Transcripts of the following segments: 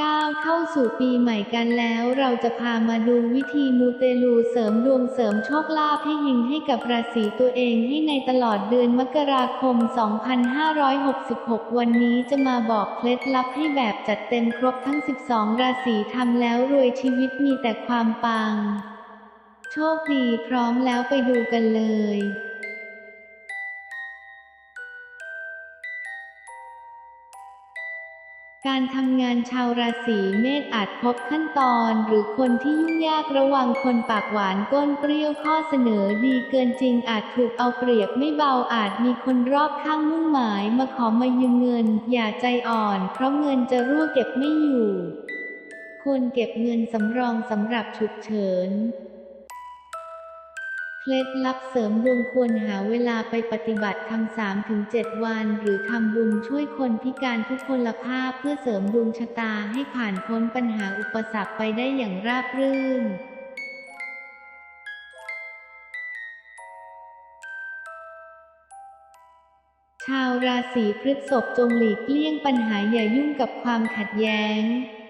ก้าวเข้าสู่ปีใหม่กันแล้วเราจะพามาดูวิธีมูเตลูเสริมดวงเสริมโชคลาภให้เฮงให้กับราศีตัวเองให้ในตลอดเดือนมกราคม 2566 วันนี้จะมาบอกเคล็ดลับให้แบบจัดเต็มครบทั้ง 12 ราศีทำแล้วรวยชีวิตมีแต่ความปัง โชคดีพร้อมแล้วไปดูกันเลย การทำงานชาวราศีเมษอาจพบขั้นตอนหรือคนที่ยุ่งยากระวังคนปากหวานก้นเปรี้ยวข้อเสนอดีเกินจริงอาจถูกเอาเปรียบไม่เบาอาจมีคนรอบข้างมุ่งหมายมาขอมายืมเงิน อย่าใจอ่อน เพราะเงินจะรั่วเก็บไม่อยู่ ควรเก็บเงินสำรองสำหรับฉุกเฉิน เคล็ดลับเสริมดวงควรหาเวลาไปปฏิบัติธรรมสามถึงเจ็ดวัน หรือทำบุญช่วยคนพิการทุกพลภาพเพื่อเสริมดวงชะตาให้ผ่านพ้นปัญหาอุปสรรคไปได้อย่างราบรื่นชาวราศีพฤษภจงหลีกเลี่ยงปัญหาอย่ายุ่งกับความขัดแย้ง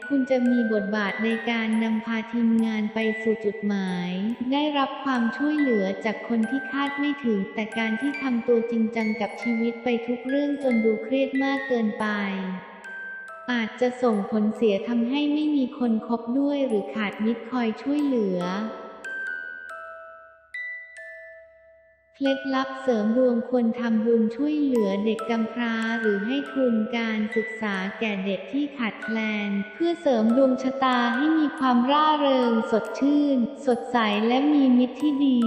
คุณจะมีบทบาทในการนำพาทีมงานไปสู่จุดหมาย ได้รับความช่วยเหลือจากคนที่คาดไม่ถึง แต่การที่ทำตัวจริงจังกับชีวิตไปทุกเรื่องจนดูเครียดมากเกินไป อาจจะส่งผลเสียทำให้ไม่มีคนคบด้วยหรือขาดมิตรคอยช่วยเหลือ ล็ดลับเสริมดวงควรทำบุญช่วยเหลือเด็กกำพร้าหรือให้ทุนการศึกษาแก่เด็กที่ขาดแคลน เพื่อเสริมดวงชะตาให้มีความร่าเริง สดชื่น สดใสและมีมิตรที่ดี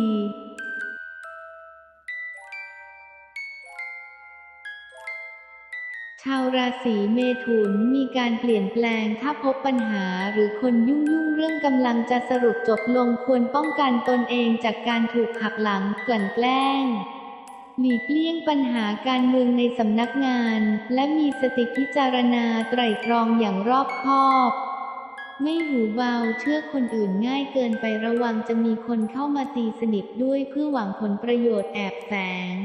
ชาวราศีเมถุนมีการเปลี่ยนแปลงถ้าพบปัญหาหรือคนยุ่งยุ่งเรื่องกำลังจะสรุปจบลงควรป้องกันตนเองจากการถูกหักหลังกลั่นแกล้ง หลีกเลี่ยงปัญหาการเมืองในสำนักงาน และมีสติพิจารณาไตร่ตรองอย่างรอบคอบไม่หูเบาเชื่อคนอื่นง่ายเกินไประวังจะมีคนเข้ามาตีสนิทด้วยเพื่อหวังผลประโยชน์แอบแฝง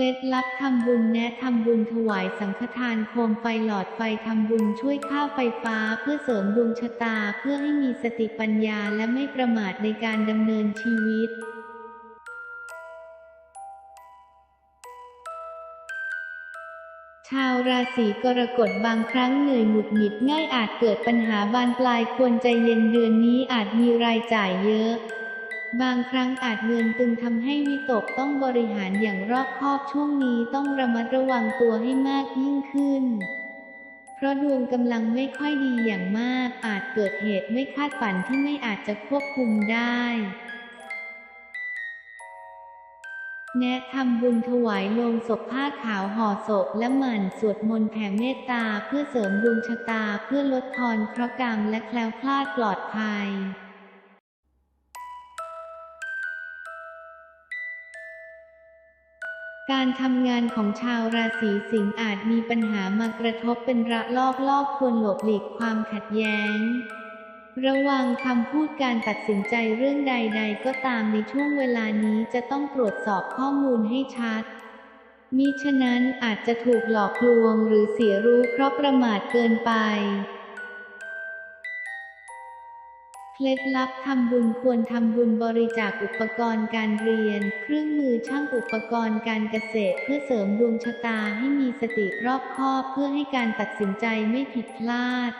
ล็ดลับทำบุญแนะทำบุญถวายสังฆทานโคมไฟหลอดไฟทำบุญช่วยค่าวไฟฟ้าเพื่อเสริมดวงชะตาเพื่อให้มีสติปัญญาและไม่ประมาทในการดำเนินชีวิตชาวราศีกรกฎบางครั้งเหนื่อยหงุดหงิดง่ายอาจเกิดปัญหาบานปลายควรใจเย็นเดือนนี้อาจมีรายจ่ายเยอะ บางครั้งอาจเงินตึงทำให้วิตกต้องบริหารอย่างรอบคอบช่วงนี้ต้องระมัดระวังตัวให้มากยิ่งขึ้น เพราะดวงกำลังไม่ค่อยดีอย่างมาก อาจเกิดเหตุไม่คาดฝันที่ไม่อาจจะควบคุมได้ แนะทำบุญถวายโลงศพผ้าขาวห่อศพและหมั่นสวดมนต์แผ่เมตตาเพื่อเสริมดวงชะตาเพื่อลดทอนเคราะห์กรรมและแคล้วคลาดปลอดภัย การทำงานของชาวราศีสิงห์อาจมีปัญหามากระทบเป็นระลอกลอกควรหลบหลีกความขัดแย้ง ระวังคำพูดการตัดสินใจเรื่องใด ๆ ก็ตามในช่วงเวลานี้จะต้องตรวจสอบข้อมูลให้ชัดมิฉะนั้นอาจจะถูกหลอกลวงหรือเสียรู้เพราะประมาทเกินไป เคล็ดลับทำบุญควรทำบุญบริจาคอุปกรณ์การเรียน เครื่องมือช่างอุปกรณ์การเกษตร เพื่อเสริมดวงชะตาให้มีสติรอบคอบเพื่อให้การตัดสินใจไม่ผิดพลาด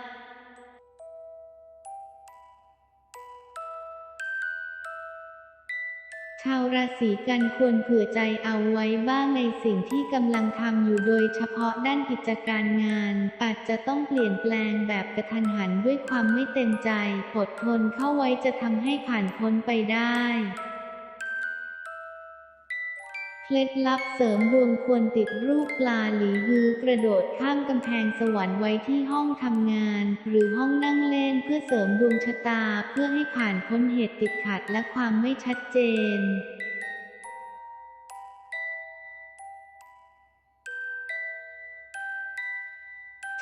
ชาวราศีกันควรเผื่อใจเอาไว้บ้างในสิ่งที่กำลังทำอยู่โดยเฉพาะด้านกิจการงาน อาจจะต้องเปลี่ยนแปลงแบบกระทันหันด้วยความไม่เต็มใจ อดทนเข้าไว้จะทำให้ผ่านพ้นไปได้ เคล็ดลับเสริมดวงควรติดรูปปลาหลีฮือกระโดดข้ามกำแพงสวรรค์ไว้ที่ห้องทำงาน หรือห้องนั่งเล่นเพื่อเสริมดวงชะตา เพื่อให้ผ่านพ้นเหตุติดขัดและความไม่ชัดเจน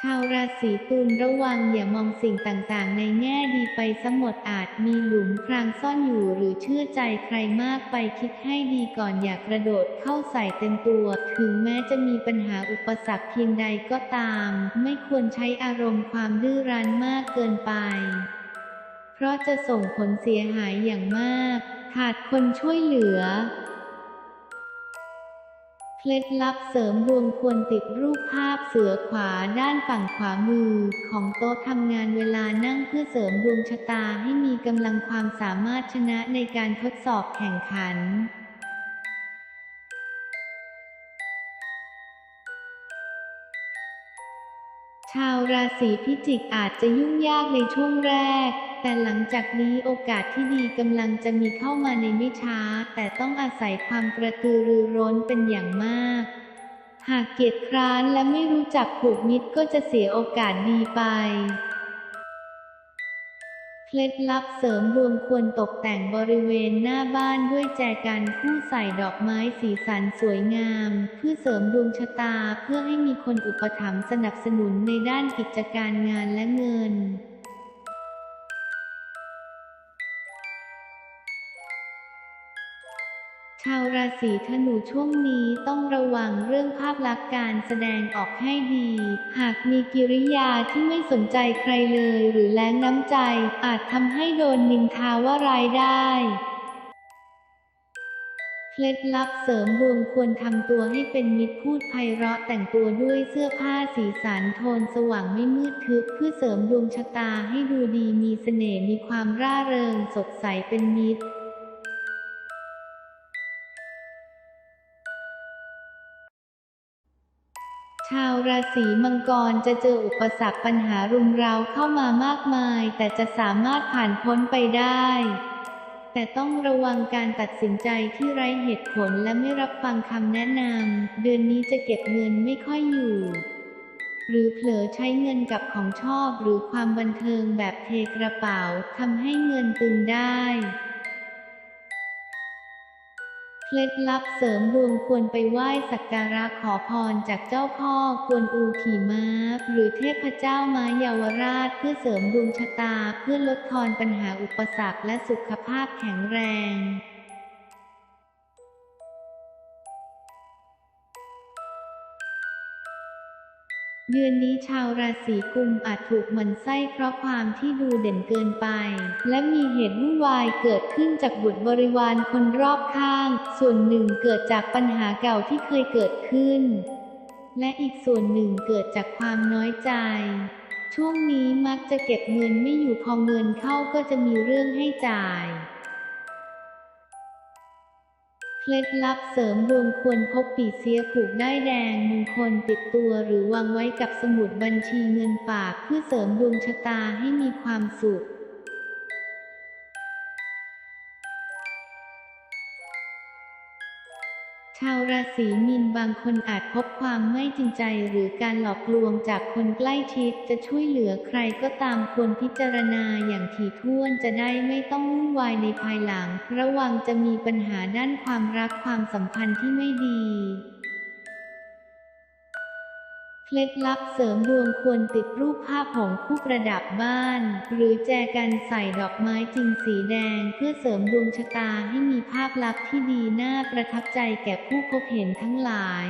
ชาวราศีตุลระวังอย่ามองสิ่งต่างๆ ในแง่ดีไปสมดอาจมีหลุมพรางซ่อนอยู่หรือเชื่อใจใครมากไปคิดให้ดีก่อนอย่ากระโดดเข้าใส่เต็มตัว ถึงแม้จะมีปัญหาอุปสรรคเพียงใดก็ตาม ไม่ควรใช้อารมณ์ความดื้อรั้นมากเกินไป เพราะจะส่งผลเสียหายอย่างมาก ขาดคนช่วยเหลือ เคล็ดลับเสริมดวงควรติดรูปภาพเสือขวาด้านฝั่งขวามือ ของโต๊ะทำงานเวลานั่งเพื่อเสริมดวงชะตาให้มีกำลังความสามารถชนะในการทดสอบแข่งขันชาวราศีพิจิกอาจจะยุ่งยากในช่วงแรก แต่หลังจากนี้โอกาสที่ดีกำลังจะมีเข้ามาในไม่ช้า แต่ต้องอาศัยความกระตือรือร้นเป็นอย่างมาก หากเกียจคร้านและไม่รู้จักผูกมิตรก็จะเสียโอกาสดีไปเคล็ดลับเสริมดวงควรตกแต่งบริเวณหน้าบ้านด้วยแจกันคู่ใส่ดอกไม้สีสันสวยงาม เพื่อเสริมดวงชะตาเพื่อให้มีคนอุปถัมภ์สนับสนุนในด้านกิจการงานและเงิน ชาวราศีธนูช่วงนี้ต้องระวังเรื่องภาพลักษณ์การแสดงออกให้ดี หากมีกิริยาที่ไม่สนใจใครเลยหรือแล้งน้ำใจ อาจทำให้โดนนินทาว่ารายได้เคล็ดลับเสริมดวงควรทำตัวให้เป็นมิตรพูดไพเราะแต่งตัวด้วยเสื้อผ้าสีสันโทนสว่างไม่มืดทึบเพื่อเสริมดวงชะตาให้ดูดีมีเสน่ห์มีความร่าเริงสดใสเป็นมิตร ชาวราศีมังกรจะเจออุปสรรคปัญหารุมเร้าเข้ามามากมาย แต่จะสามารถผ่านพ้นไปได้ แต่ต้องระวังการตัดสินใจที่ไร้เหตุผลและไม่รับฟังคำแนะนำ เดือนนี้จะเก็บเงินไม่ค่อยอยู่ หรือเผลอใช้เงินกับของชอบหรือความบันเทิงแบบเทกระเป๋าทำให้เงินตึงได้ เคล็ดลับเสริมดวงควรไปไหว้สักการะขอพรจากเจ้าพ่อกวนอูขี่ม้า หรือเทพเจ้าม้าเยาวราชเพื่อเสริมดวงชะตาเพื่อลดทอนปัญหาอุปสรรคและสุขภาพแข็งแรง เดือนนี้ชาวราศีกุมอาจถูกหมันไส้เพราะความที่ดูเด่นเกินไป และมีเหตุวุ่นวายเกิดขึ้นจากบุตรบริวารคนรอบข้าง ส่วนหนึ่งเกิดจากปัญหาเก่าที่เคยเกิดขึ้น และอีกส่วนหนึ่งเกิดจากความน้อยใจช่วงนี้มักจะเก็บเงินไม่อยู่พอเงินเข้าก็จะมีเรื่องให้จ่าย ล็ดลับเสริมดวงควรพกปีเสียผูกได้แดงมงคลติดตัวหรือวางไว้กับสมุดบัญชีเงินฝากเพื่อเสริมดวงชะตาให้มีความสุข ชาวราศีมีนบางคนอาจพบความไม่จริงใจหรือการหลอกลวงจากคนใกล้ชิดจะช่วยเหลือใครก็ตามควรพิจารณาอย่างถี่ถ้วนจะได้ไม่ต้องวุ่นวายในภายหลัง ระวังจะมีปัญหาด้านความรักความสัมพันธ์ที่ไม่ดี เคล็ดลับเสริมดวงควรติดรูปภาพของคู่ประดับบ้าน หรือแจกันใส่ดอกไม้จริงสีแดง เพื่อเสริมดวงชะตาให้มีภาพลักษณ์ที่ดีน่าประทับใจแก่ผู้พบเห็นทั้งหลาย